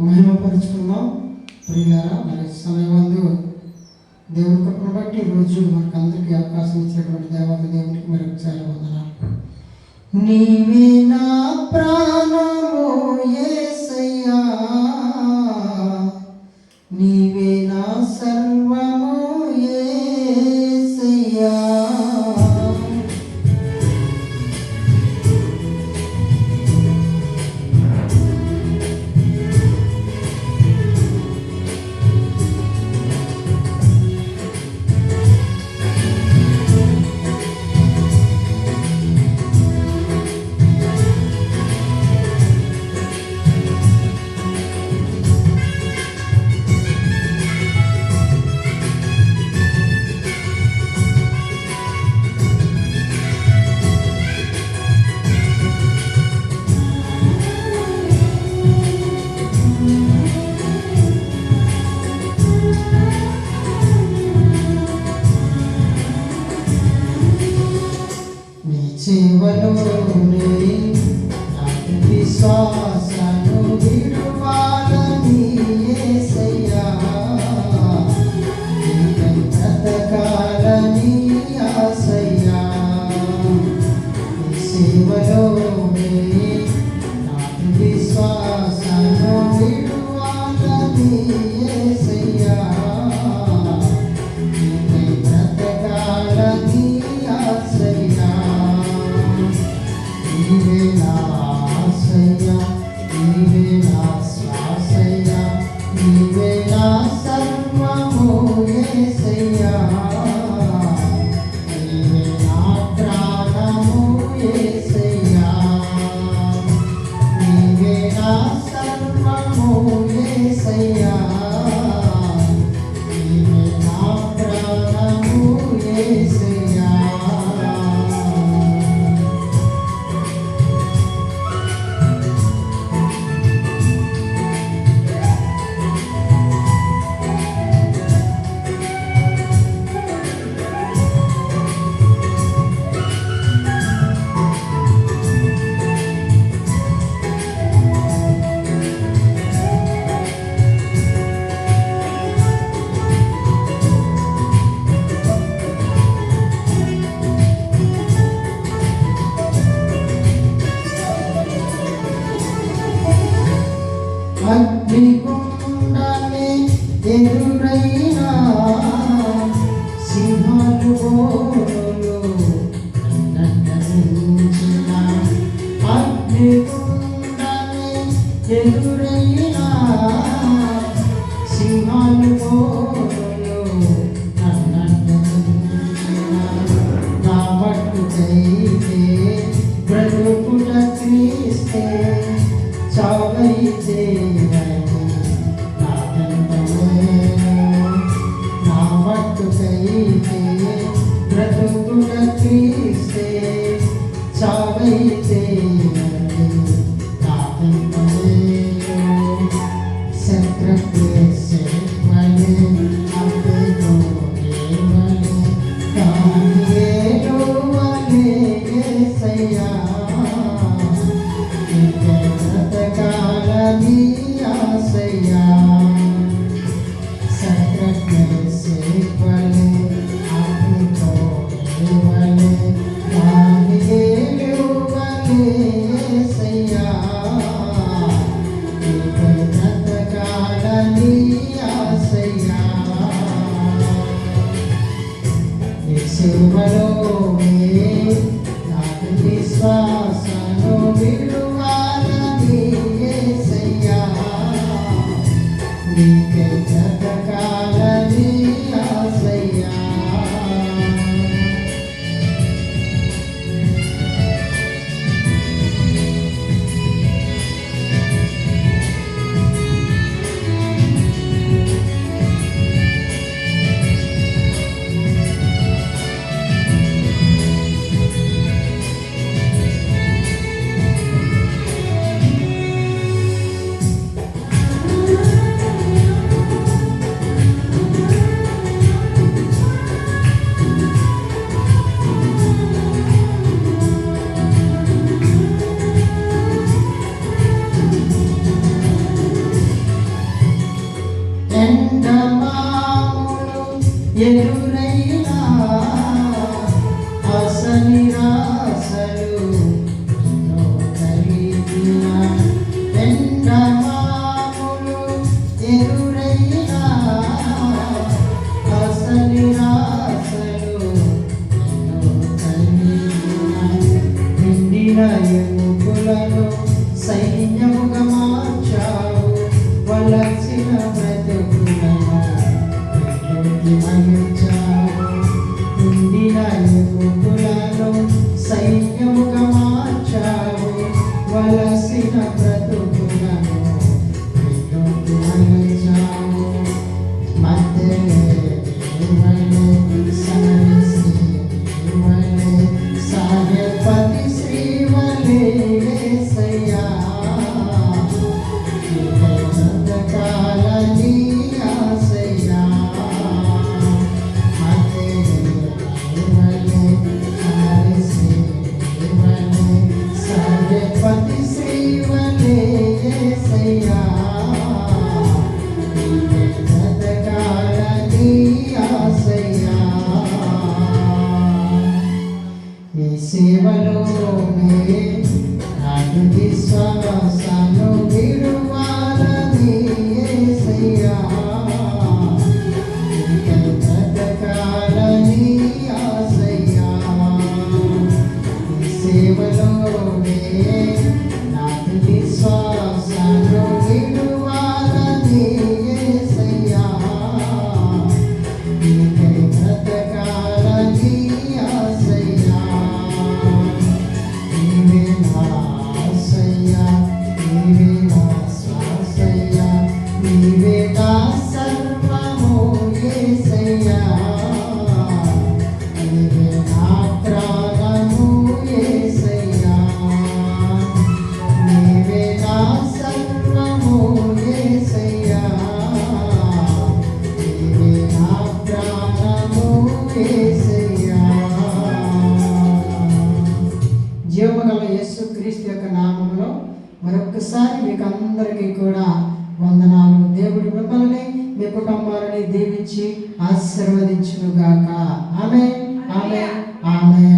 మహిమపరుచుకుందాం. ప్రియులారా మరి సమయమందు దేవుని కృపను బట్టి ఈరోజు మనకు అందరికీ అవకాశం ఇచ్చినటువంటి దేవత దేవునికి మరి ఒకసారి వందనాలు. నీవే నా ప్రాణము నీ చేవలోనే నాకు విశ్వాసను విడువాలని అగ్నిగుండమే ఎదురైనా సింహాలు గోరులు ఎదురైనా సింహాలు నా మట్టుకైతే బ్రతుకుట క్రీస్తే చావైతే. ఎండమాములు ఎదురైనా అస నిరాశలు కలిగిన ఎండమాములు ఎదురైనా అస నిరాశలు కలిగిన నిండిన ఎముకులను సైన్యముగా మార్చావు వలసిన I'm మరొకసారి మీకు అందరికీ కూడా వందనాలు. దేవుడి మిమ్మల్ని మీ కుటుంబాలని దీవించి ఆశీర్వదించుగాక ఆమె ఆమె ఆమె